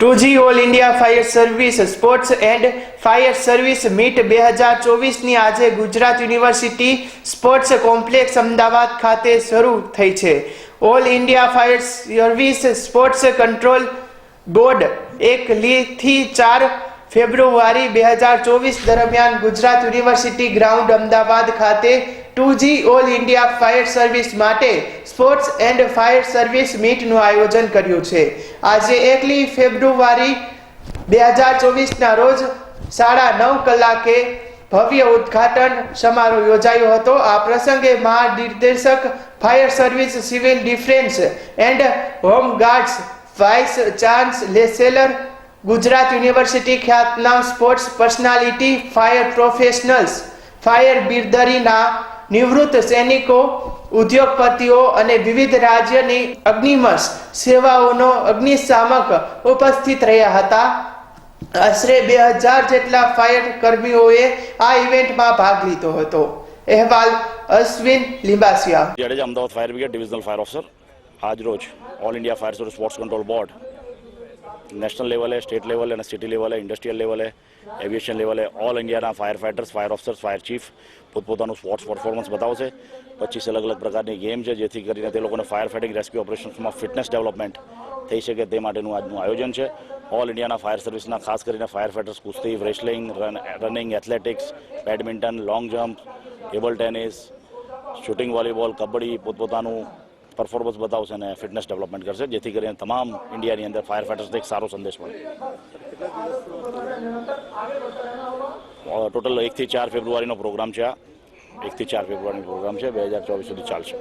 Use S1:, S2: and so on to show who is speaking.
S1: Two G all India fire service sports and fire service meet બે હજાર ચોવીસની આજે Gujarat university sports complex Ahmedabad ખાતે શરૂ થઈ છે. All India fire service sports control board એક થી ચાર ફેબ્રુઆરી બે હજાર ચોવીસ દરમિયાન ગુજરાત યુનિવર્સિટી ગ્રાઉન્ડ અમદાવાદ ખાતે to all India fire service માટે સ્પોર્ટ્સ એન્ડ ફાયર સર્વિસ મીટનું આયોજન કર્યું છે. આજે એકલી ફેબ્રુઆરી બે હજાર ચોવીસના રોજ સાડા નવ કલાકે ભવ્ય ઉદ્ઘાટન સમારોહ યોજાયો હતો. આ પ્રસંગે મહાનિર્દેશક fire service civil defence and home guards vice chancellor Gujarat university ખ્યાતનામ sports personality fire professionals fire બિરદરીના નિવૃત્ત સૈનિકો, ઉદ્યોગપતિઓ અને વિવિધ રાજ્યની અગ્નિમશ સેવાઓનો અગ્નિશામક ઉપસ્થિત રહ્યા હતા. આશરે બે હજાર જેટલા ફાયર કર્મીઓએ આ ઇવેન્ટમાં ભાગ લીધો હતો. અહેવાલ Ashwin Limbasiya.
S2: Jadeja Ahmedabad fire brigade divisional fire officer. આજ રોજ all India fire service sports control board national લેવલે સ્ટેટ લેવલે અને સિટી લેવલે ઇન્ડસ્ટ્રીયલ લેવલે એવિએશન લેવલે ઓલ ઇન્ડિયાના fire fighters fire officers fire chief પોતપોતાનું sports performance બતાવશે પચીસ અલગ અલગ પ્રકારની ગેમ છે, જેથી કરીને તે લોકોને ફાયર ફાઇટિંગ રેસ્ક્યુ ઓપરેશન્સમાં ફિટનેસ ડેવલપમેન્ટ થઈ શકે તે માટેનું આજનું આયોજન છે. ઓલ ઇન્ડિયાના ફાયર સર્વિસના ખાસ કરીને ફાયર ફાઇટર્સ કુસ્તી wrestling running athletics badminton long jump table tennis shooting volleyball kabaddi, પોતપોતાનું performance બતાવશે અને ફિટનેસ ડેવલપમેન્ટ કરશે, જેથી કરીને તમામ ઇન્ડિયાની અંદર ફાયર ફાઇટર્સને એક સારો સંદેશ મળે. ટોટલ એકથી ચાર ફેબ્રુઆરીનો પ્રોગ્રામ છે આ. એકથી ચાર ફેબ્રુઆરીનો પ્રોગ્રામ છે. બે હજાર ચોવીસ સુધી ચાલશે.